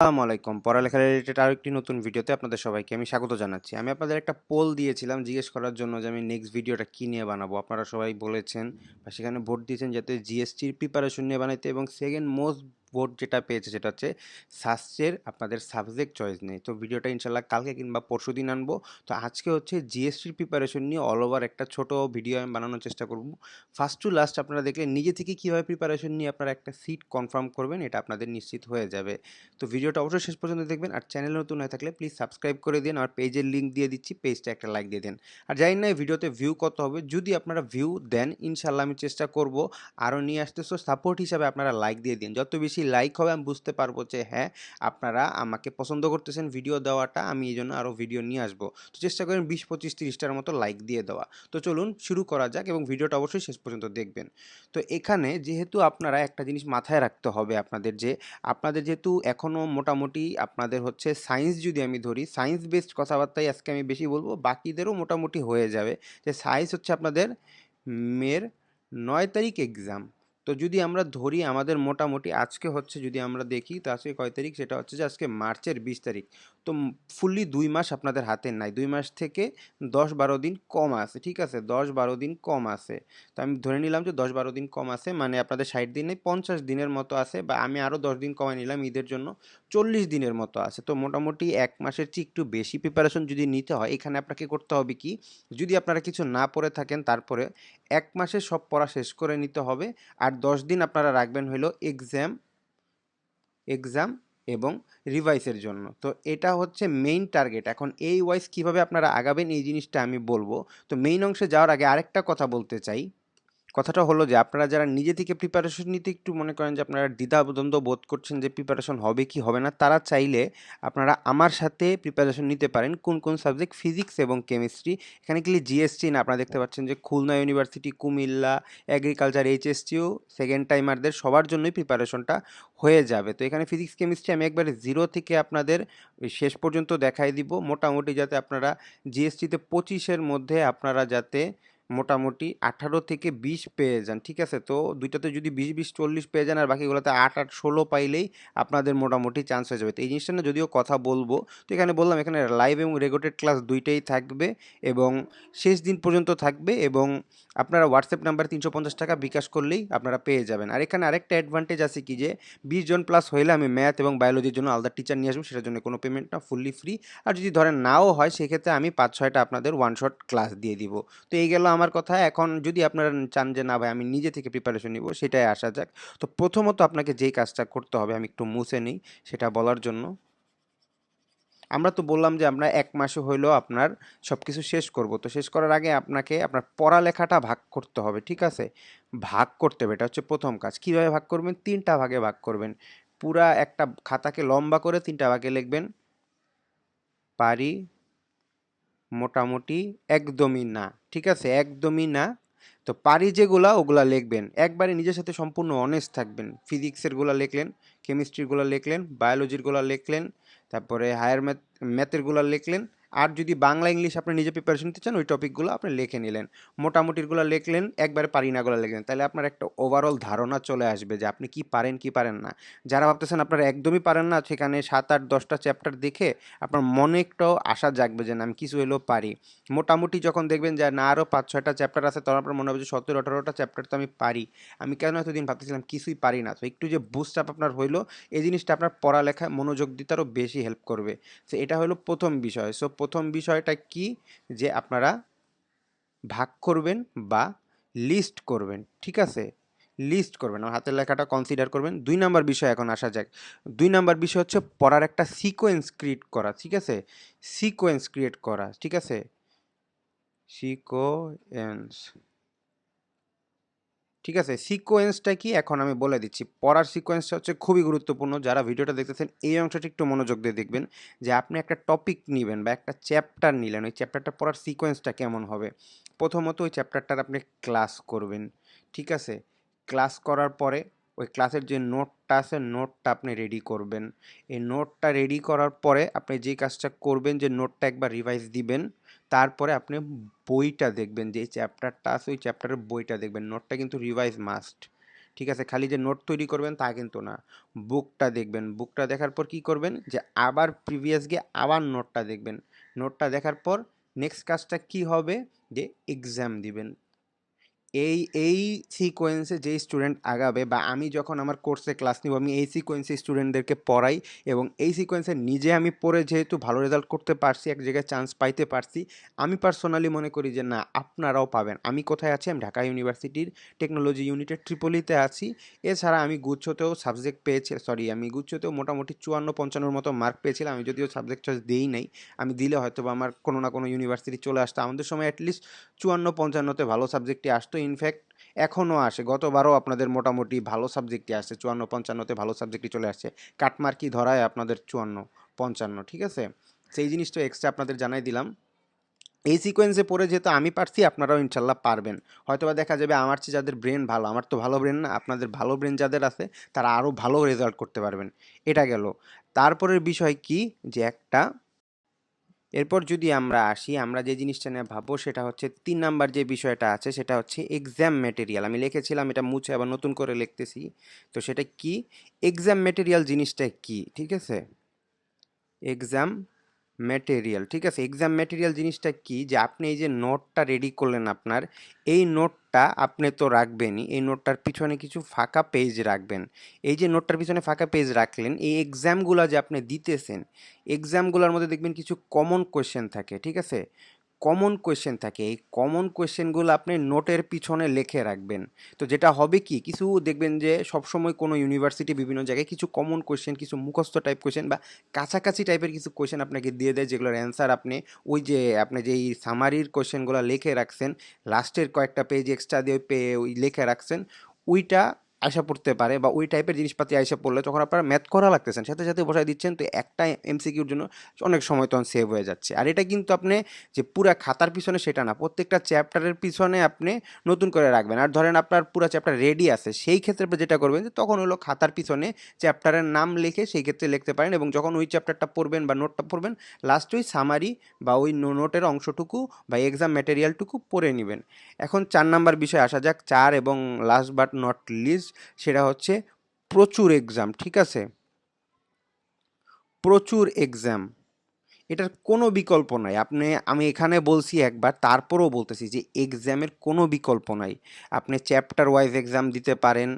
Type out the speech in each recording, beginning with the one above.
আসসালামু আলাইকুম। পড়ালেখা রিলেটেড আর একটি নতুন ভিডিওতে আপনাদের সবাইকে আমি স্বাগত জানাচ্ছি। আমি আপনাদের একটা পোল দিয়েছিলাম জিজ্ঞেস করার জন্য যে আমি নেক্সট ভিডিওটা কী নিয়ে বানাবো। আপনারা সবাই বলেছেন বা সেখানে ভোট দিয়েছেন যাতে জিএসটির প্রিপারেশন নিয়ে বানাইতে এবং সেকেন্ড মোস্ট ভোট যেটা পেয়েছে সেটা হচ্ছে শাস্ত্রের আপনাদের সাবজেক্ট চয়েস নেই। তো ভিডিওটা ইনশাল্লাহ কালকে কিংবা পরশু দিন আনব। তো আজকে হচ্ছে জিএসটির প্রিপারেশন নিয়ে অল ওভার একটা ছোট ভিডিও আমি বানানোর চেষ্টা করব। ফার্স্ট টু লাস্ট আপনারা দেখলে নিজে থেকে কীভাবে প্রিপারেশন নিয়ে আপনারা একটা সিট কনফার্ম করবেন, এটা আপনাদের নিশ্চিত হয়ে যাবে। তো ভিডিওটা অবশ্যই শেষ পর্যন্ত দেখবেন। আর চ্যানেল নতুন হয়ে থাকলে প্লিজ সাবস্ক্রাইব করে দিন। আর পেজের লিঙ্ক দিয়ে দিচ্ছি পেজটা একটা লাইক দিয়ে দেন। আর জানি না এই ভিডিওতে ভিউ কত হবে। যদি আপনারা ভিউ দেন, ইনশাল্লাহ আমি চেষ্টা করব আরও নিয়ে আসতে। সো সাপোর্ট হিসাবে আপনারা লাইক দিয়ে দিন। যত বেশি লাইক হবে, আমি বুঝতে পারব যে হ্যাঁ আপনারা আমাকে পছন্দ করতেছেন ভিডিও দেওয়াটা, আমি এই জন্য আরও ভিডিও নিয়ে আসব। তো চেষ্টা করেন বিশ, পঁচিশ, তিরিশটার মতো লাইক দিয়ে দেওয়া। তো চলুন শুরু করা যাক এবং ভিডিওটা অবশ্যই শেষ পর্যন্ত দেখবেন। তো এখানে যেহেতু আপনারা একটা জিনিস মাথায় রাখতে হবে আপনাদের যে, আপনাদের যেহেতু এখনও মোটামুটি আপনাদের হচ্ছে সায়েন্স যদি আমি ধরি সায়েন্স বেসড কথাবার্তাই আজকে আমি বেশি বলব, বাকিদেরও মোটামুটি হয়ে যাবে। যে সায়েন্স হচ্ছে আপনাদের মের নয় তারিখ এক্সাম তো যদি আমরা ধরি আমাদের মোটামুটি আজকে হচ্ছে যদি আমরা দেখি, তো আজকে কয় তারিখ? সেটা হচ্ছে যে আজকে মার্চের বিশ তারিখ। তো ফুললি দুই মাস আপনাদের হাতে নাই। দুই মাস থেকে দশ বারো দিন কম আছে, ঠিক আছে? দশ বারো দিন কম আছে। তো আমি ধরে নিলাম যে দশ বারো দিন কম আছে মানে আপনাদের ষাট দিনে পঞ্চাশ দিনের মতো আছে বা আমি আরও দশ দিন কমাই নিলাম, ঈদের জন্য চল্লিশ দিনের মতো আছে। তো মোটামুটি এক মাসের চেয়ে একটু বেশি প্রিপারেশন যদি নিতে হয়, এখানে আপনাকে করতে হবে কি? যদি আপনারা কিছু না পড়ে থাকেন, তারপরে এক মাসে সব পড়া শেষ করে নিতে হবে। আর দশ দিন আপনারা রাখবেন হলো এক্সাম এক্সাম এবং রিভাইসের জন্য। তো এটা হচ্ছে মেইন টার্গেট এখন এই ওয়াইজ কীভাবে আপনারা আগাবেন এই জিনিসটা আমি বলব। তো মেইন অংশে যাওয়ার আগে আরেকটা কথা বলতে চাই। কথাটা হলো যে, আপনারা যারা নিজে থেকে প্রিপারেশন নিতে একটু মনে করেন যে, আপনারা দ্বিধাদ্বন্দ্ব বোধ করছেন যে প্রিপারেশন হবে কি হবে না, তারা চাইলে আপনারা আমার সাথে প্রিপারেশন নিতে পারেন কোন কোন সাবজেক্ট ফিজিক্স এবং কেমিস্ট্রি এখানে কি জিএসটি না, আপনারা দেখতে পাচ্ছেন যে, Khulna university Comilla agriculture HSTU second টাইমারদের সবার জন্যই প্রিপারেশনটা হয়ে যাবে। তো এখানে ফিজিক্স কেমিস্ট্রি আমি একবারে জিরো থেকে আপনাদের শেষ পর্যন্ত দেখাই দিব। মোটামুটি যাতে আপনারা জিএসটিতে পঁচিশের মধ্যে আপনারা যাতে মোটামুটি আঠারো থেকে বিশ পেয়ে যান, ঠিক আছে? তো দুইটাতে যদি বিশ বিশ, চল্লিশ পেয়ে যান আর বাকিগুলোতে আট আট, ষোলো পাইলেই আপনাদের মোটামুটি চান্স হয়ে যাবে। তো এই জিনিসটা না যদিও কথা বলব, তো এখানে বললাম, এখানে লাইভ এবং রেকর্ডেড ক্লাস দুইটাই থাকবে এবং শেষ দিন পর্যন্ত থাকবে এবং আপনারা হোয়াটসঅ্যাপ নাম্বার তিনশো পঞ্চাশ টাকা বিকাশ করলেই আপনারা পেয়ে যাবেন। আর এখানে আরেকটা অ্যাডভান্টেজ আছে কি যে, বিশ জন প্লাস হইলে আমি ম্যাথ এবং বায়োলজির জন্য আলাদা টিচার নিয়ে আসব, সেটার জন্য কোনো পেমেন্ট না ফুললি ফ্রি আর যদি ধরেন নাও হয়, সেক্ষেত্রে আমি পাঁচ, ছয়টা আপনাদের ওয়ান শট ক্লাস দিয়ে দিব। তো এই গেল আমার কথা, এখন যদি আপনারা চান যে, না ভাই, আমি নিজে থেকে প্রিপারেশন নিব, সেটাই আসা যাক। তো প্রথমত আপনাকে যেই কাজটা করতে হবে, আমি একটু মুছে নিই সেটা বলার জন্য। আমরা তো বললাম যে, আমরা এক মাসে হইলেও আপনার সব কিছু শেষ করব। তো শেষ করার আগে আপনাকে আপনার পড়ালেখাটা ভাগ করতে হবে, ঠিক আছে? ভাগ করতে হবে, এটা হচ্ছে প্রথম কাজ। কীভাবে ভাগ করবেন? তিনটা ভাগে ভাগ করবেন। পুরা একটা খাতাকে লম্বা করে তিনটা ভাগে লিখবেন। পারি মোটামুটি একদমই না, ঠিক আছে? একদমই না। তো পারি যেগুলা, ওগুলা লিখবেন। একবারে নিজের সাথে সম্পূর্ণ অনেস্ট থাকবেন। ফিজিক্সেরগুলা লিখলেন কেমিস্ট্রিরগুলো লিখলেন বায়োলজিরগুলা লিখলেন, তারপরে হায়ার ম্যাথ ম্যাথেরগুলা লিখলেন আর যদি বাংলা ইংলিশ আপনি নিজে প্রিপারেশন নিতে চান, ওই টপিকগুলো আপনি লিখে নিলেন। মোটামুটিগুলো লিখলেন, একবারে পারি নাগুলো লিখলেন। তাহলে আপনার একটা ওভারঅল ধারণা চলে আসবে যে আপনি কি পারেন কি পারেন না। যারা ভাবতেছেন আপনারা একদমই পারেন না, সেখানে সাত আট দশটা চ্যাপ্টার দেখে আপনার মনে একটাও আশা জাগবে যে না, আমি কিছু হলেও পারি। মোটামুটি যখন দেখবেন যে না আরও পাঁচ ছয়টা চ্যাপ্টার আছে, তখন আপনার মনে হবে যে সতেরো আঠারোটা চ্যাপ্টার তো আমি পারি। আমি কেন এতদিন ভাবতেছিলাম কিছুই পারি না? তো একটু যে বুস্ট আপ আপনার হইল, এই জিনিসটা আপনার পড়ালেখায় মনোযোগ দিতে আরও বেশি হেল্প করবে। তো এটা হলো প্রথম বিষয়। সো প্রথম বিষয়টা কি? যে আপনারা ভাগ করবেন বা লিস্ট করবেন, ঠিক আছে? লিস্ট করবেন হাতের লেখাটা কনসিডার করবেন। দুই নাম্বার বিষয় এখন আসা যাক। দুই নাম্বার বিষয় হচ্ছে পড়ার একটা সিকোয়েন্স ক্রিয়েট করা, ঠিক আছে? সিকোয়েন্স ক্রিয়েট করা, ঠিক আছে? সিকোয়েন্স ঠিক আছে? সিকোয়েন্সটা কি? এখন আমি বলে দিচ্ছি। পড়ার সিকোয়েন্সটা হচ্ছে খুবই গুরুত্বপূর্ণ। যারা ভিডিওটা দেখতেছেন, এই অংশটি একটু মনোযোগ দিয়ে দেখবেন যে আপনি একটা টপিক নেবেন বা একটা চ্যাপ্টার নিলেন। ওই চ্যাপ্টারটা পড়ার সিকোয়েন্সটা কেমন হবে? প্রথমত ওই চ্যাপ্টারটার আপনি ক্লাস করবেন। ঠিক আছে? ক্লাস করার পরে ওই ক্লাসের যে নোটটা আছে নোটটা আপনি রেডি করবেন। এই নোটটা রেডি করার পরে আপনি যে কাজটা করবেন, যে নোটটা একবার রিভাইজ দিবেন তারপরে আপনি বইটা দেখবেন, যে চ্যাপ্টারটা আছে, ওই চ্যাপ্টারের বইটা দেখবেন। নোটটা কিন্তু রিভাইজ মাস্ট ঠিক আছে? খালি যে নোট তৈরি করবেন তা কিন্তু না। বুকটা দেখবেন। বুকটা দেখার পর কি করবেন? যে আবার প্রিভিয়াস গিয়ে আবার নোটটা দেখবেন। নোটটা দেখার পর নেক্সট কাজটা কি হবে? যে এক্সাম দিবেন। এই এই সিকোয়েন্সে যেই স্টুডেন্ট আগাবে বা আমি যখন আমার কোর্সে ক্লাস নিব, আমি এই সিকোয়েন্সে স্টুডেন্টদেরকে পড়াই এবং এই সিকোয়েন্সে নিজে আমি পড়ে যেহেতু ভালো রেজাল্ট করতে পারছি, এক জায়গায় চান্স পাইতে পারছি, আমি পার্সোনালি মনে করি যে, না, আপনারাও পাবেন। আমি কোথায় আছি? আমি ঢাকা ইউনিভার্সিটির টেকনোলজি ইউনিটের ট্রিপলিতে আছি। এছাড়া আমি গুচ্ছতেও সাবজেক্ট পেয়েছি সরি আমি গুচ্ছতেও মোটামুটি চুয়ান্ন পঞ্চান্নর মতো মার্ক পেয়েছিলাম। আমি যদিও সাবজেক্ট চয়েস দিই নাই। আমি দিলে হয়তো বা আমার কোনো না কোনো ইউনিভার্সিটি চলে আসতো। আমাদের সময় অ্যাটলিস্ট চুয়ান্ন পঞ্চান্নতে ভালো সাবজেক্টটি আসতো। ইনফ্যাক্ট এখনও আসে। গতবারও আপনাদের মোটামুটি ভালো সাবজেক্টই আসছে, চুয়ান্ন, পঞ্চান্নতে ভালো সাবজেক্টই চলে আসছে। কাটমার্কি ধরায় আপনাদের চুয়ান্ন, পঞ্চান্ন, ঠিক আছে? সেই জিনিসটা এক্সট্রা আপনাদের জানাই দিলাম। এই সিকোয়েন্সে পড়ে যেহেতু আমি পারছি, আপনারাও ইনশাল্লাহ পারবেন। হয়তোবা দেখা যাবে আমার চেয়ে যাদের ব্রেন ভালো, আমার তো ভালো ব্রেন না, আপনাদের ভালো ব্রেন যাদের আছে, তারা আরও ভালো রেজাল্ট করতে পারবেন। এটা গেল। তারপরের বিষয় কি? যে একটা এরপর যদি আমরা আসি, আমরা যে জিনিসটা নিয়ে ভাববো সেটা হচ্ছে তিন নাম্বার যে বিষয়টা আছে সেটা হচ্ছে এক্সাম ম্যাটেরিয়াল আমি লিখেছিলাম, এটা মুছে আবার নতুন করে লিখতেছি। তো সেটা কি? এক্সাম ম্যাটেরিয়াল জিনিসটা কি? ঠিক আছে? এক্সাম ম্যাটেরিয়াল ঠিক আছে? এক্সাম ম্যাটেরিয়াল জিনিসটা কি? যে আপনি এই যে নোটটা রেডি করলেন আপনার, এই নোটটা আপনি তো রাখবেনই। এই নোটটার পিছনে কিছু ফাঁকা পেজ রাখবেন। এই যে নোটটার পিছনে ফাঁকা পেজ রাখলেন, এই এক্সামগুলো যে আপনি দিতেছেন এক্সামগুলোর মধ্যে দেখবেন কিছু কমন কোয়েশ্চেন থাকে, ঠিক আছে? কমন কোয়েশ্চেন থাকে। এই কমন কোয়েশ্চেনগুলো আপনি নোটের পিছনে লিখে রাখবেন। তো যেটা হবে কি? কিছু দেখবেন যে সবসময় কোনো ইউনিভার্সিটি বিভিন্ন জায়গায় কিছু কমন কোয়েশ্চেন কিছু মুখস্থ টাইপ কোয়েশ্চেন বা কাছাকাছি টাইপের কিছু কোয়েশ্চেন আপনাকে দিয়ে দেয়, যেগুলোর অ্যান্সার আপনি ওই যে আপনি যে এই সামারির কোয়েশ্চেনগুলো লিখে রাখছেন লাস্টের কয়েকটা পেজ এক্সট্রা দিয়ে পে ওই লিখে রাখছেন, ওইটা আশা পড়তে পারে বা ওই টাইপের জিনিসপাতি আইসা পড়লে তখন আপনারা ম্যাথ করা লাগতেছেন। সাথে সাথে বসায় দিচ্ছেন, তো একটা এমসিকিউর জন্য অনেক সময় তখন সেভ হয়ে যাচ্ছে। আর এটা কিন্তু আপনি যে পুরো খাতার পিছনে সেটা না, প্রত্যেকটা চ্যাপ্টারের পিছনে আপনি নতুন করে রাখবেন। আর ধরেন আপনার পুরো চ্যাপ্টার রেডি আছে, সেই ক্ষেত্রে আপনি যেটা করবেন যে তখন হলো খাতার পিছনে চ্যাপ্টারের নাম লিখে সেই ক্ষেত্রে লিখতে পারেন এবং যখন ওই চ্যাপ্টারটা পড়বেন বা নোটটা পড়বেন লাস্ট ওই সামারি বা ওই নোটের অংশটুকু বা এক্সাম ম্যাটেরিয়ালটুকু পড়ে নেবেন। এখন চার নাম্বার বিষয় আসা যাক, চার এবং লাস্ট বাট নট লিস্ট সেটা হচ্ছে প্রচুর এক্সাম ঠিক আছে? প্রচুর এক্সাম এটার কোনো বিকল্প নাই। আপনি, আমি এখানে বলছি একবার, তারপরেও বলতেছি যে এক্সামের কোনো বিকল্প নাই। আপনি চ্যাপ্টার ওয়াইজ এক্সাম দিতে পারেন।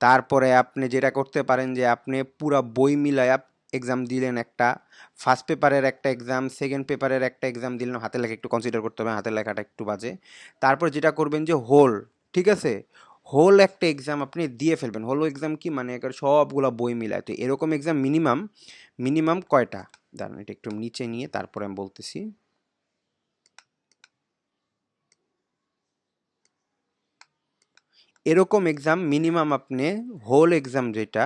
তারপরে আপনি যেটা করতে পারেন যে আপনি পুরা বই মিলায়া এক্সাম দিলেন একটা। ফার্স্ট পেপারের একটা এক্সাম সেকেন্ড পেপারের একটা এক্সাম দিলেন হাতে লেখা একটু কনসিডার করতে হবে, হাতের লেখাটা একটু বাজে। তারপর যেটা করবেন যে হোল ঠিক আছে? হোল একটা এক্সাম আপনি দিয়ে ফেলবেন। হোল এক্সাম কি? মানে এক সবগুলো বই মিলায়। তো এরকম এক্সাম মিনিমাম মিনিমাম কয়টা? দাঁড়ান, এটা একটু নিচে নিয়ে তারপরে আমি বলতেছি। এরকম এক্সাম মিনিমাম আপনি হোল এক্সাম যেটা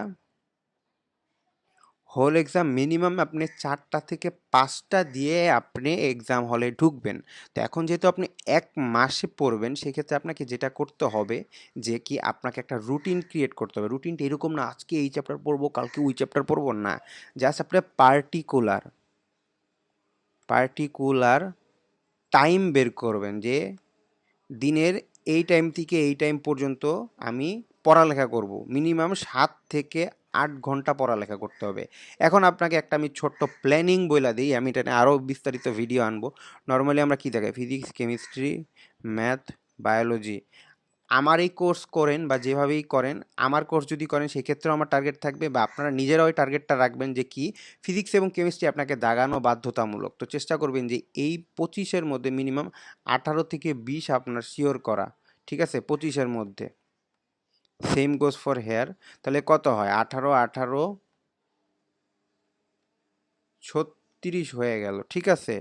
হোল এক্সাম মিনিমাম আপনি চারটা থেকে পাঁচটা দিয়ে আপনি এক্সাম হলে ঢুকবেন। তো এখন যেহেতু আপনি এক মাসে পড়বেন, সেক্ষেত্রে আপনাকে যেটা করতে হবে যে কি আপনাকে একটা রুটিন ক্রিয়েট করতে হবে। রুটিনটা এরকম না, আজকে এই চ্যাপ্টার পড়ব, কালকে ওই চ্যাপ্টার পড়ব না। জাস্ট আপনার পার্টিকুলার পার্টিকুলার টাইম বের করবেন যে দিনের এই টাইম থেকে এই টাইম পর্যন্ত আমি পড়ালেখা করব। মিনিমাম সাত থেকে আট ঘণ্টা পড়ালেখা করতে হবে। এখন আপনাকে একটা আমি ছোট্ট প্ল্যানিং বইলা দিই, আমি এটা আরও বিস্তারিত ভিডিও আনব। নর্মালি আমরা কী দেখাই? ফিজিক্স কেমিস্ট্রি ম্যাথ বায়োলজি আমার এই কোর্স করেন বা যেভাবেই করেন, আমার কোর্স যদি করেন, সেক্ষেত্রেও আমার টার্গেট থাকবে বা আপনারা নিজেরা ওই টার্গেটটা রাখবেন যে কি? ফিজিক্স এবং কেমিস্ট্রি আপনাকে দাগানো বাধ্যতামূলক। তো চেষ্টা করবেন যে এই পঁচিশের মধ্যে মিনিমাম আঠারো থেকে বিশ আপনার শিওর করা। ঠিক আছে? পঁচিশের মধ্যে। সেম গোজ ফর হেয়ার তাহলে কত হয়? আঠারো আঠারো ছত্রিশ হয়ে গেল ঠিক আছে?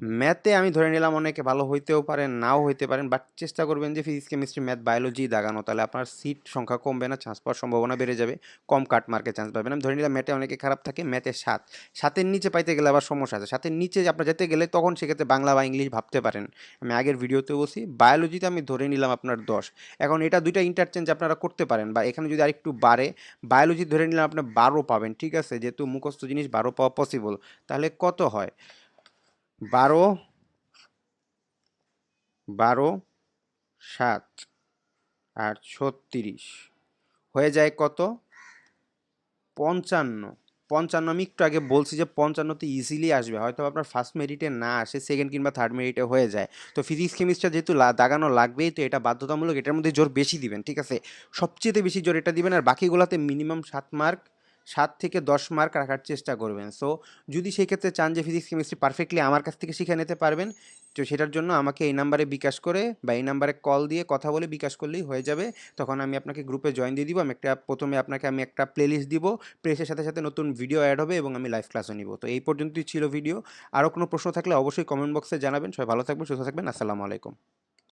ম্যাথে আমি ধরে নিলাম অনেকে ভালো হইতেও পারেন নাও হইতে পারেন বাট চেষ্টা করবেন যে ফিজিক্স কেমিস্ট্রি ম্যাথ বায়োলজি দাগানো, তাহলে আপনার সিট সংখ্যা কমবে না চান্স পাওয়ার সম্ভাবনা বেড়ে যাবে, কম কাট মার্কে চান্স পাবেন। আমি ধরে নিলাম ম্যাথে অনেকে খারাপ থাকে ম্যাথে সাত, সাতের নিচে পাইতে গেলে আবার সমস্যা আছে, সাতের নিচে আপনার যেতে গেলে তখন সেক্ষেত্রে বাংলা বা ইংলিশ ভাবতে পারেন। আমি আগের ভিডিওতে বলছি বায়োলজিতে আমি ধরে নিলাম আপনার দশ, এখন এটা দুইটা ইন্টারচেঞ্জ আপনারা করতে পারেন, বা এখানে যদি আরেকটু বাড়ে বায়োলজি ধরে নিলাম আপনি বারো পাবেন, ঠিক আছে? যেহেতু মুখস্থ জিনিস বারো পাওয়া পসিবল তাহলে কত হয়? বারো বারো, সাত আর ছত্রিশ। হয়ে যায় কত? পঞ্চান্ন। পঞ্চান্ন, আমি একটু আগে বলছি যে পঞ্চান্নতে ইজিলি আসবে। হয়তো আপনার ফার্স্ট মেরিটে না আসে সেকেন্ড কিংবা থার্ড মেরিটে হয়ে যায়। তো ফিজিক্স কেমিস্ট্রি যেহেতু দাগানো লাগবেই, তো এটা বাধ্যতামূলক এটার মধ্যে জোর বেশি দিবেন, ঠিক আছে? সবচেয়ে বেশি জোর এটা দিবেন, আর বাকিগুলোতে মিনিমাম সাত মার্ক সাত থেকে দশ মার্ক রাখার চেষ্টা করবেন। সো যদি সেই ক্ষেত্রে চান যে ফিজিক্স কেমিস্ট্রি পারফেক্টলি আমার কাছ থেকে শিখে নিতে পারবেন, তো সেটার জন্য আমাকে এই নাম্বারে বিকাশ করে বা এই নাম্বারে কল দিয়ে কথা বলে বিকাশ করলেই হয়ে যাবে। তখন আমি আপনাকে গ্রুপে জয়েন দিয়ে দিব। আমি একটা, প্রথমে আপনাকে আমি একটা প্লেলিস্ট দিব। প্লেসের সাথে সাথে নতুন ভিডিও অ্যাড হবে এবং আমি লাইভ ক্লাসও নিব। তো এই পর্যন্তই ছিল ভিডিও আরও কোনো প্রশ্ন থাকলে অবশ্যই কমেন্ট বক্সে জানাবেন। সবাই ভালো থাকবেন, সুস্থ থাকবেন। আসসালামু আলাইকুম।